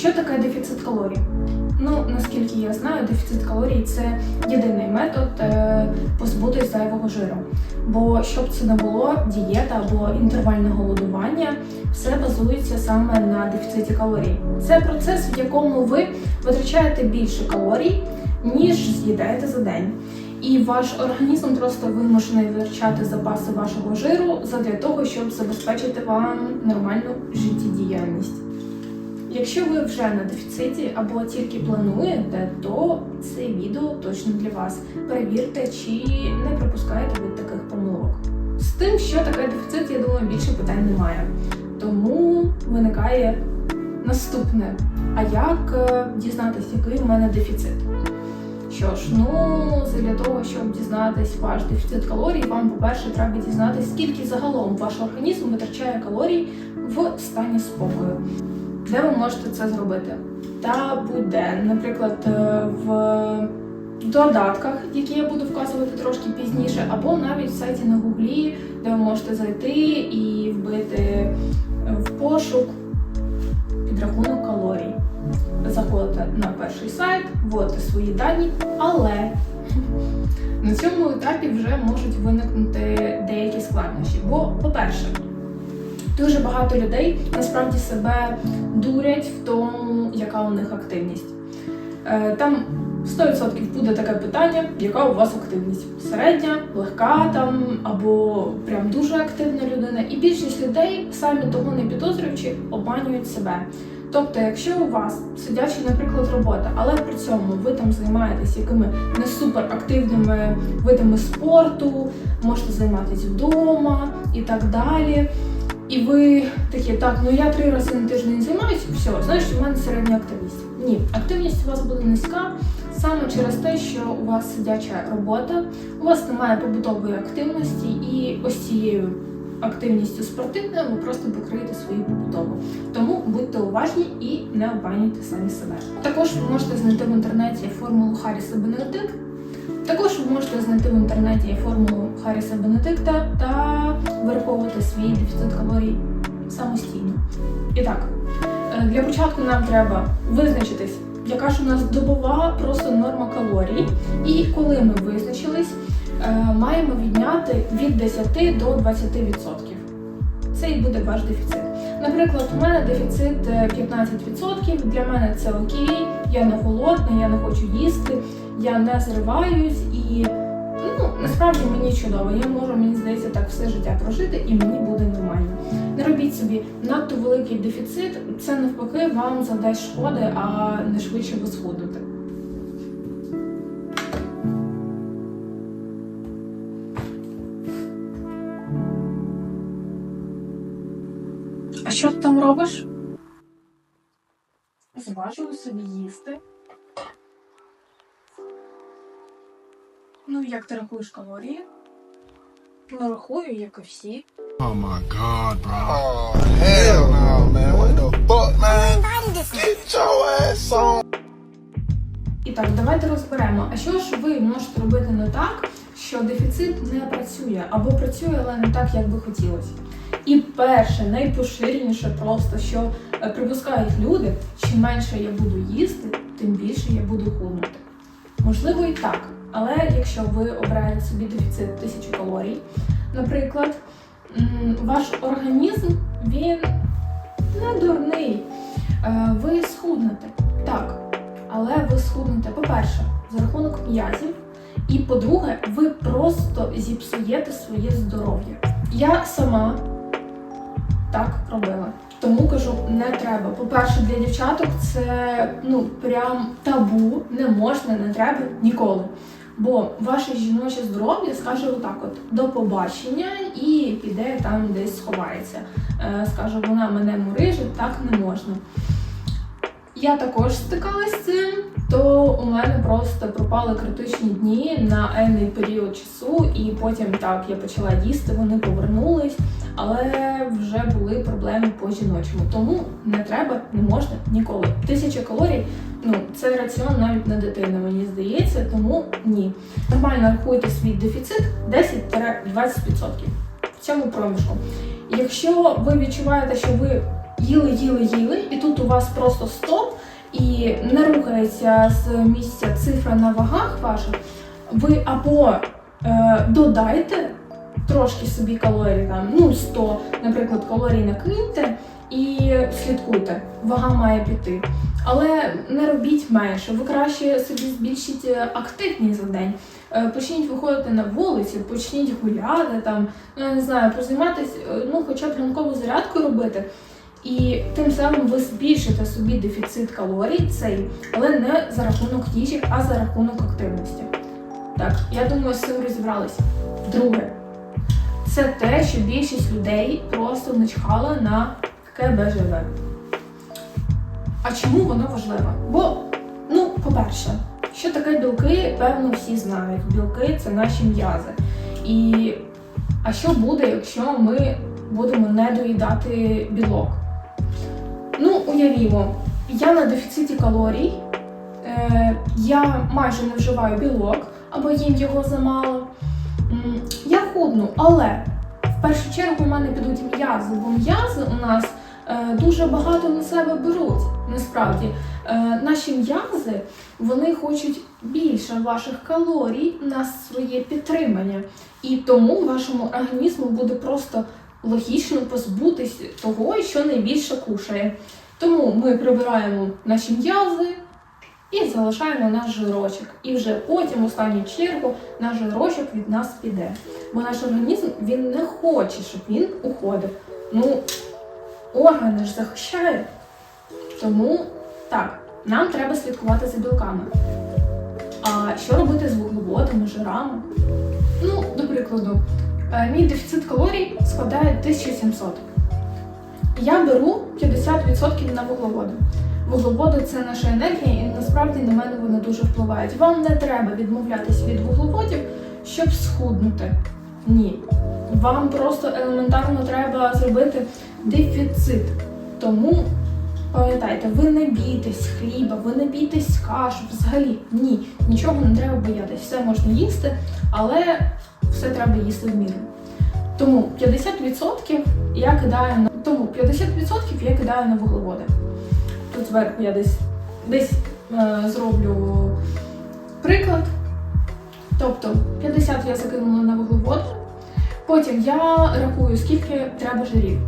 Що таке дефіцит калорій? Ну, наскільки я знаю, дефіцит калорій це єдиний метод е, позбутись зайвого жиру. Бо щоб це не було, дієта або інтервальне голодування, все базується саме на дефіциті калорій. Це процес, в якому ви витрачаєте більше калорій, ніж з'їдаєте за день. І ваш організм просто вимушений витрачати запаси вашого жиру задля того, щоб забезпечити вам нормальну життєдіяльність. Якщо ви вже на дефіциті або тільки плануєте, то це відео точно для вас. Перевірте, чи не пропускаєте ви таких помилок. З тим, що таке дефіцит, я думаю, більше питань немає. Тому виникає наступне: а як е, дізнатися, який у мене дефіцит? Що ж, ну для того, щоб дізнатись ваш дефіцит калорій, вам, по-перше, треба дізнатися, скільки загалом ваш організм витрачає калорій в стані спокою. Де ви можете це зробити? Та будь-де, наприклад, е, в додатках, які я буду вказувати трошки пізніше, або навіть в сайті на гуглі, де ви можете зайти і вбити е, в пошук підрахунок калорій. Заходите на перший сайт, вводите свої дані, але на цьому етапі вже можуть виникнути деякі складнощі. Бо, по-перше, Дуже багато людей насправді себе дурять в тому, яка у них активність. Е, Там 100% буде таке питання, яка у вас активність? Середня, легка там або прям дуже активна людина. І більшість людей, самі того не підозрюючи, обманюють себе. Тобто, якщо у вас сидяча, наприклад, робота, але при цьому ви там займаєтесь якими не суперактивними видами спорту, можете займатися вдома і так далі. І ви такі, так, ну я три рази на тиждень займаюся, все, знаєш, у мене середня активність. Ні, активність у вас буде низька саме через те, що у вас сидяча робота, у вас немає побутової активності, і ось цією активністю спортивною ви просто покриєте свою побутову. Тому будьте уважні і не обманюйте самі себе. Також ви можете знайти в інтернеті формулу Харріса Бенедикт. Також ви можете знайти в інтернеті формулу Харріса Бенедикта та вираховувати свій дефіцит калорій самостійно. І так, е, для початку нам треба визначитись, яка ж у нас добова просто норма калорій. І коли ми визначились, е, маємо відняти від 10 до 20%. Це і буде ваш дефіцит. Наприклад, у мене дефіцит е, 15%, для мене це окей, я не голодна, я не хочу їсти, я не зриваюсь і ну, насправді мені чудово. Я можу, мені здається, так все життя прожити і мені буде нормально. Не робіть собі надто великий дефіцит, це навпаки вам завдасть шкоди, а не швидше ви схуднете. А що ти там робиш? Зважую собі їсти. Ну, як ти рахуєш калорії? Ну, рахую, як і всі. Oh my god, bro. Oh, hell no, man. What the fuck, man? Get your ass on. І так, давайте розберемо. А що ж ви можете робити не так, що дефіцит не працює або працює, але не так, як би хотілося. І перше, найпоширеніше просто, що е, припускають люди, чим менше я буду їсти, тим більше я буду худнути. Можливо, і так. Але якщо ви обираєте собі дефіцит 1000 калорій, наприклад, ваш організм він не дурний. Е, Ви схуднете. Так, але ви схуднете, по-перше, за рахунок м'язів, і по-друге, ви просто зіпсуєте своє здоров'я. Я сама так робила. Тому кажу, не треба. По-перше, для дівчаток це ну прям табу, не можна, не треба ніколи. Бо ваше жіноче здоров'я скаже отак: от до побачення і піде там десь сховається. Е, скаже, вона мене мурижить, так не можна. Я також стикалась з цим, то у мене просто пропали критичні дні на енний період часу, і потім так я почала їсти, вони повернулись, але вже були проблеми по жіночому. Тому не треба, не можна ніколи. Тисяча калорій, ну це раціон навіть на дитину, мені здається, тому ні. Нормально рахуйте свій дефіцит 10-20% в цьому проміжку. Якщо ви відчуваєте, що ви їли, їли, їли, і тут у вас просто стоп, і не рухається з місця цифра на вагах ваших, ви або е, додайте трошки собі калорій, там, ну 100, наприклад, калорій накиньте і слідкуйте, вага має піти. Але не робіть менше, ви краще собі збільшіть е, активність за день. Е, Почніть виходити на вулицю, почніть гуляти там, ну я не знаю, позайматися, е, ну хоча б ранкову зарядку робити. І тим самим ви збільшите собі дефіцит калорій цей, але не за рахунок їжі, а за рахунок активності. Так, я думаю, з цим розібралися. Друге, це те, що більшість людей просто начхала на КБЖВ. А чому воно важливо? Бо, ну, по-перше, що таке білки, певно, всі знають. Білки це наші м'язи. І а що буде, якщо ми будемо не доїдати білок? Ну, уявімо, я на дефіциті калорій, е, я майже не вживаю білок або їм його замало. Худну, але в першу чергу в мене підуть м'язи, бо м'язи у нас е, дуже багато на себе беруть. Насправді, е, наші м'язи вони хочуть більше ваших калорій на своє підтримання, і тому вашому організму буде просто логічно позбутись того, що найбільше кушає. Тому ми прибираємо наші м'язи і залишаємо наш жирочок. І вже потім, останню чергу, наш жирочок від нас піде. Бо наш організм він не хоче, щоб він уходив. Ну, органи ж захищають. Тому так, нам треба слідкувати за білками. А що робити з вуглеводами, жирами? Ну, до прикладу, е, мій дефіцит калорій складає 1700. Я беру 50% на вуглеводи. Вуглеводи це наша енергія, і насправді на мене вони дуже впливають. Вам не треба відмовлятись від вуглеводів, щоб схуднути. Ні. Вам просто елементарно треба зробити дефіцит. Тому пам'ятайте, ви не бійтесь хліба, ви не бійтесь каш, взагалі. Ні, нічого не треба боятись. Все можна їсти, але все треба їсти в міру. Тому 50% я кидаю на тому 50% я кидаю на вуглеводи. Тут зверху я десь десь е, зроблю приклад. Тобто 50 я закинула на вуглеводи. Потім я рахую, скільки треба жирів.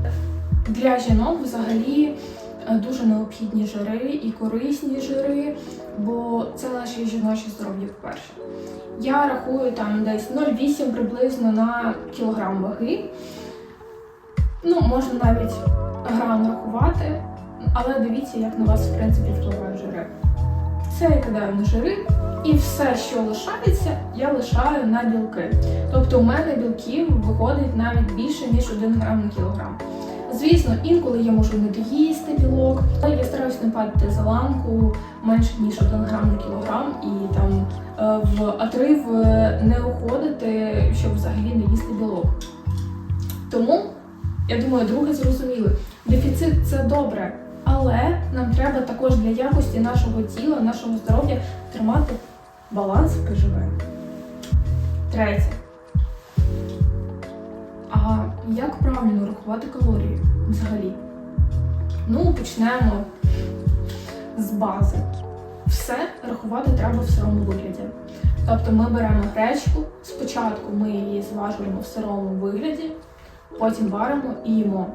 Для жінок взагалі е, дуже необхідні жири і корисні жири, бо це наше жіноче здоров'я, по-перше. Я рахую там десь 0,8 приблизно на кілограм ваги. Ну, можна навіть грам рахувати, але дивіться, як на вас в принципі впливають жири. Це я кидаю на жири, і все, що лишається, я лишаю на білки. Тобто у мене білків виходить навіть більше, ніж 1 грам на кілограм. Звісно, інколи я можу не доїсти білок, але я стараюсь не падати за ланку менше ніж 1 грам на кілограм і там е, в отрив е, не уходити, щоб взагалі не їсти білок. Тому я думаю, друге зрозуміли. Дефіцит це добре, але нам треба також для якості нашого тіла, нашого здоров'я тримати баланс в. Третє. А як правильно рахувати калорії взагалі? Ну, почнемо з бази. Все рахувати треба в сирому вигляді. Тобто ми беремо гречку, спочатку ми її зважуємо в сирому вигляді, потім варимо і їмо.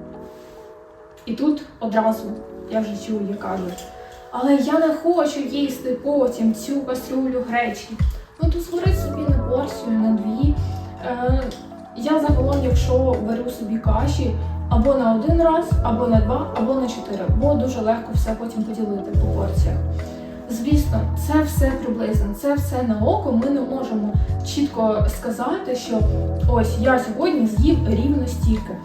І тут одразу я вже чую, як кажуть, але я не хочу їсти потім цю кастрюлю гречки. Ну то звари собі на порцію, на дві. Е, я загалом, якщо беру собі каші або на один раз, або на два, або на чотири, бо дуже легко все потім поділити по порціях. Звісно, це все приблизно, це все на око. Ми не можемо чітко сказати, що ось я сьогодні з'їв рівно стільки.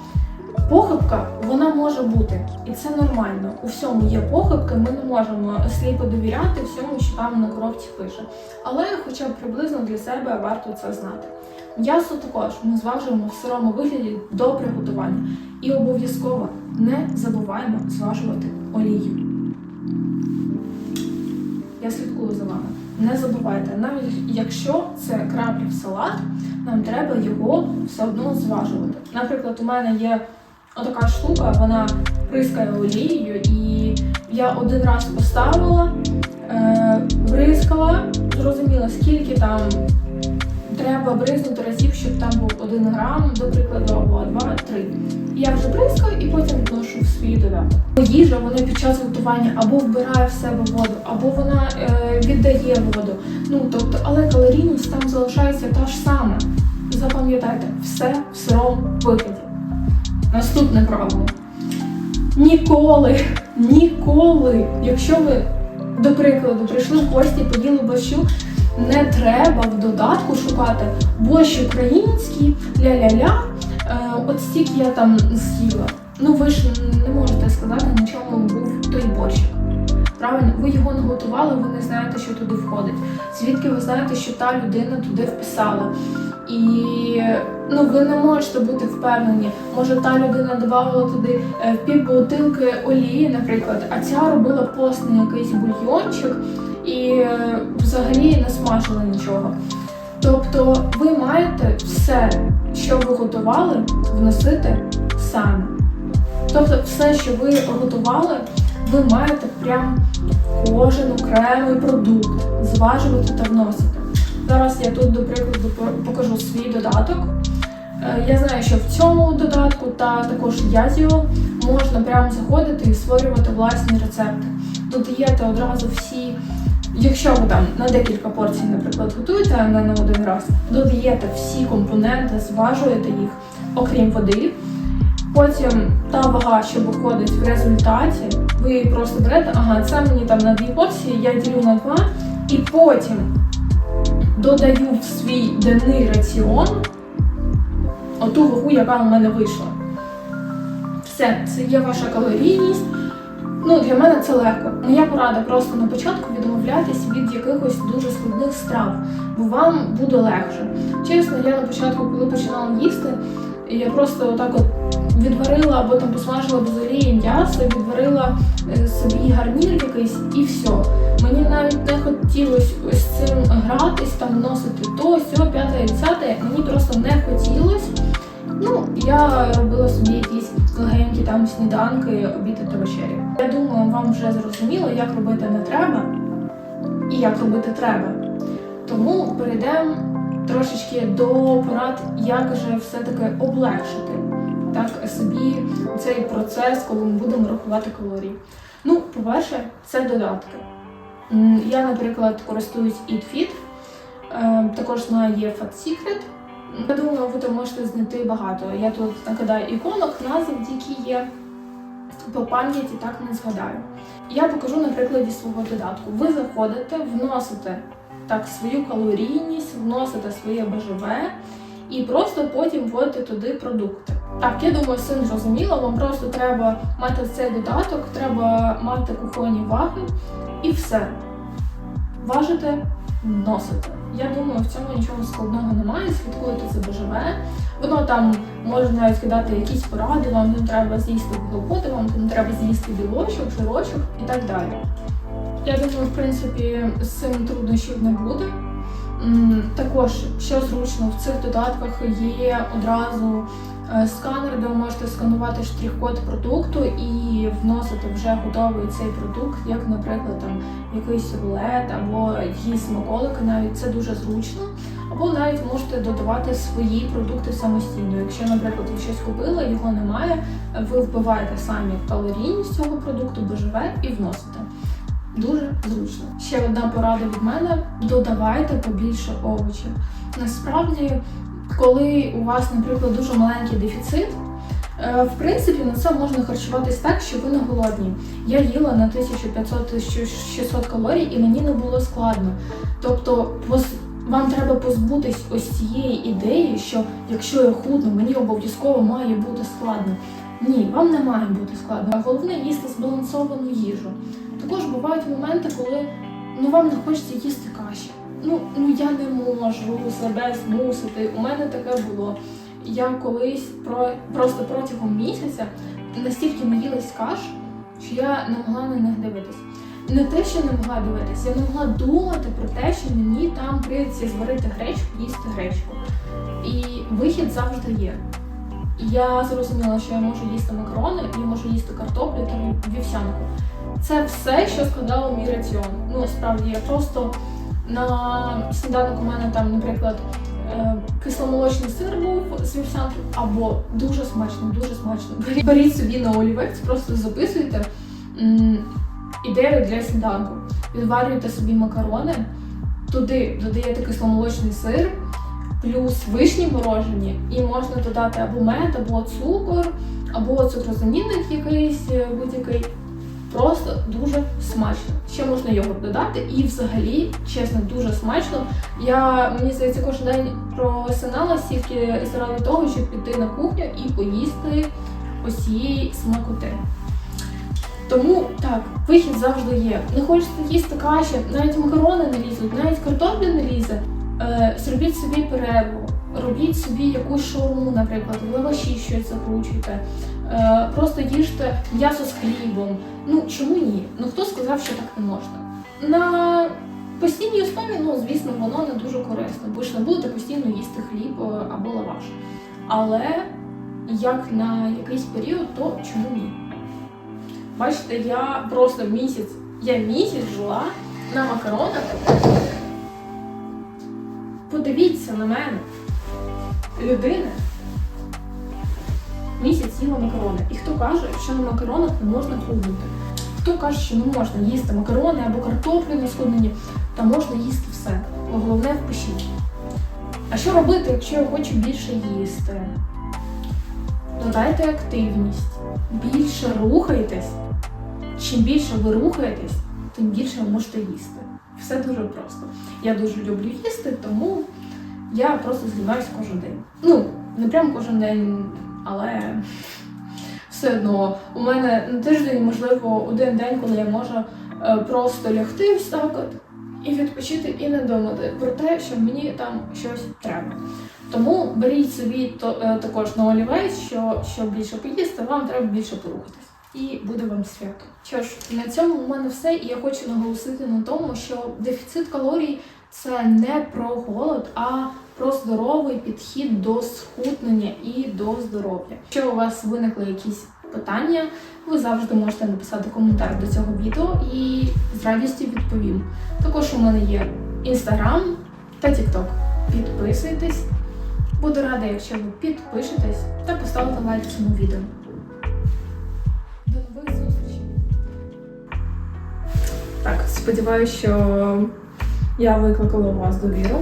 Похибка вона може бути, і це нормально. У всьому є похибки, ми не можемо сліпо довіряти всьому, що там на коробці пише. Але хоча б приблизно для себе варто це знати. М'ясо також ми зважуємо в сирому вигляді до приготування. І обов'язково не забуваємо зважувати олію. Я слідкую за вами. Не забувайте, навіть якщо це краплі в салат, нам треба його все одно зважувати. Наприклад, у мене є отака штука, вона прискає олією, і я один раз поставила, е, бризкала, зрозуміла, скільки там треба бризнути разів, щоб там був один грам, до прикладу, або два-три. І Я вже бризкаю і потім вношу в свій додаток. Їжа вона під час готування або вбирає в себе воду, або вона е, віддає воду. Ну тобто, але калорійність там залишається та ж сама. Запам'ятайте, все в сирому вигляді. Наступне правило. Ніколи, ніколи, якщо ви, до прикладу, прийшли в гості, поїли борщу, не треба в додатку шукати борщ український, ля-ля-ля, е, от стільки я там з'їла. Ну ви ж не можете сказати, на чому був той борщик. Правильно, ви його не готували, ви не знаєте, що туди входить. Звідки ви знаєте, що та людина туди вписала? І ну ви не можете бути впевнені. Може, та людина додавала туди е, пів бутилки олії, наприклад, а ця робила постний якийсь бульйончик і е, взагалі не смажила нічого. Тобто ви маєте все, що ви готували, вносити самі. Тобто, все, що ви готували, ви маєте прям кожен окремий продукт зважувати та вносити. Зараз я тут, до прикладу, покажу свій додаток. Е, Я знаю, що в цьому додатку та також Язіо можна прямо заходити і створювати власні рецепти. Додаєте одразу всі, якщо ви там на декілька порцій, наприклад, готуєте, а не на один раз, додаєте всі компоненти, зважуєте їх, окрім води. Потім та вага, що виходить в результаті, ви просто берете, ага, це мені там на дві порції, я ділю на два, і потім додаю в свій денний раціон оту вагу, яка у мене вийшла. Все, це є ваша калорійність. Ну, для мене це легко. Моя порада просто на початку відмовлятись від якихось дуже складних страв, бо вам буде легше. Чесно, я на початку, коли починала їсти, я просто отак от відварила або там посмажила без м'ясо, відварила е, собі гарнір якийсь і все. Мені навіть не хотілося ось цим гратись, там носити то, сьо, п'яте, десяте. Мені просто не хотілося. Ну, я робила собі якісь легенькі там сніданки, обіди та вечері. Я думаю, вам вже зрозуміло, як робити не треба і як робити треба. Тому перейдемо трошечки до порад, як же все-таки облегшити так собі цей процес, коли ми будемо рахувати калорії. Ну, по-перше, це додатки. Я, наприклад, користуюсь EatFit, е, також знаю є Fat Secret. Я думаю, ви там можете знайти багато. Я тут накидаю іконок, назв, які є. По пам'яті так не згадаю. Я покажу на прикладі свого додатку. Ви заходите, вносите так свою калорійність, вносите своє БЖВ і просто потім вводите туди продукти. Так, я думаю, все зрозуміло. Вам просто треба мати цей додаток, треба мати кухонні ваги і все. Важите, вносите. Я думаю, в цьому нічого складного немає. Слідкуєте за БЖВ. Воно там може навіть кидати якісь поради, вам не треба з'їсти вуглеводи, вам не треба з'їсти білочок, жирочок і так далі. Я думаю, в принципі, з цим труднощів не буде. Також, що зручно, в цих додатках є одразу сканер, де ви можете сканувати штрих-код продукту і вносити вже готовий цей продукт, як, наприклад, там якийсь рулет або якісь смаколики, навіть це дуже зручно. Або навіть можете додавати свої продукти самостійно. Якщо, наприклад, ви щось купили, його немає, ви вбиваєте самі калорійність цього продукту, БЖВ і вносите. Дуже зручно. Ще одна порада від мене: додавайте побільше овочів. Насправді, коли у вас, наприклад, дуже маленький дефіцит, е, в принципі, на це можна харчуватись так, що ви не голодні. Я їла на 1500-1600 калорій і мені не було складно. Тобто, вам треба позбутись ось цієї ідеї, що якщо я худну, мені обов'язково має бути складно. Ні, вам не має бути складно. Головне їсти збалансовану їжу. Також бувають моменти, коли ну вам не хочеться їсти каші. Ну, ну я не можу себе змусити. У мене таке було. Я колись про просто протягом місяця настільки наїлась каш, що я не могла на них дивитись. Не те, що не могла дивитись, я не могла думати про те, що мені там прийдеться зварити гречку, їсти гречку. І вихід завжди є. я зрозуміла, що я можу їсти макарони, я можу їсти картоплю та вівсянку. Це все, що складало мій раціон. Ну, справді, я просто на сніданок у мене там, наприклад, е, кисломолочний сир був з вівсянки, або дуже смачно, дуже смачно. Беріть- собі на олівець, просто записуйте ідею для сніданку. Відварюєте собі макарони, туди додаєте кисломолочний сир, плюс вишні морожені, і можна додати або мед, або цукор, або цукрозамінник якийсь е, будь-який. Просто дуже смачно. Ще можна йогурт додати, і взагалі, чесно, дуже смачно. Я мені здається, кожен день просинала стільки заради того, щоб піти на кухню і поїсти ось смакоти. Тому так, вихід завжди є. Не хочете їсти каші, навіть макарони не лізуть, навіть картоплі не лізе. Е, зробіть собі перерву, робіть собі якусь шаурму, наприклад, в лаваші щось закручуйте. Е, просто їжте м'ясо з хлібом. Ну чому ні? Ну хто сказав, що так не можна? На постійній основі, ну звісно, воно не дуже корисно, бо ж не будете постійно їсти хліб е, або лаваш. Але як на якийсь період, то чому ні? Бачите, я просто місяць, я місяць жила на макаронах. Подивіться на мене. Людина місяць їла макарони. І хто каже, що на макаронах не можна худнути? Хто каже, що не можна їсти макарони або картоплю на сходненні, та можна їсти все. Головне впишіть. А що робити, якщо я хочу більше їсти? Додайте активність, більше рухайтесь. Чим більше ви рухаєтесь, тим більше ви можете їсти. Все дуже просто. Я дуже люблю їсти, тому я просто займаюся кожен день. Ну, не прям кожен день, але все одно у мене на тиждень, можливо, один день, коли я можу е, просто лягти ось от і відпочити, і не думати про те, що мені там щось треба. Тому беріть собі то, е, також на олівець, що щоб більше поїсти, вам треба більше порухатись. І буде вам свято. Що ж, на цьому у мене все, і я хочу наголосити на тому, що дефіцит калорій це не про голод, а про здоровий підхід до схуднення і до здоров'я. Якщо у вас виникли якісь питання, ви завжди можете написати коментар до цього відео і з радістю відповім. Також у мене є інстаграм та тікток. Підписуйтесь. Буду рада, якщо ви підпишетесь та поставите лайк цьому відео. До нових зустрічей! Так, сподіваюся, що я викликала у вас довіру.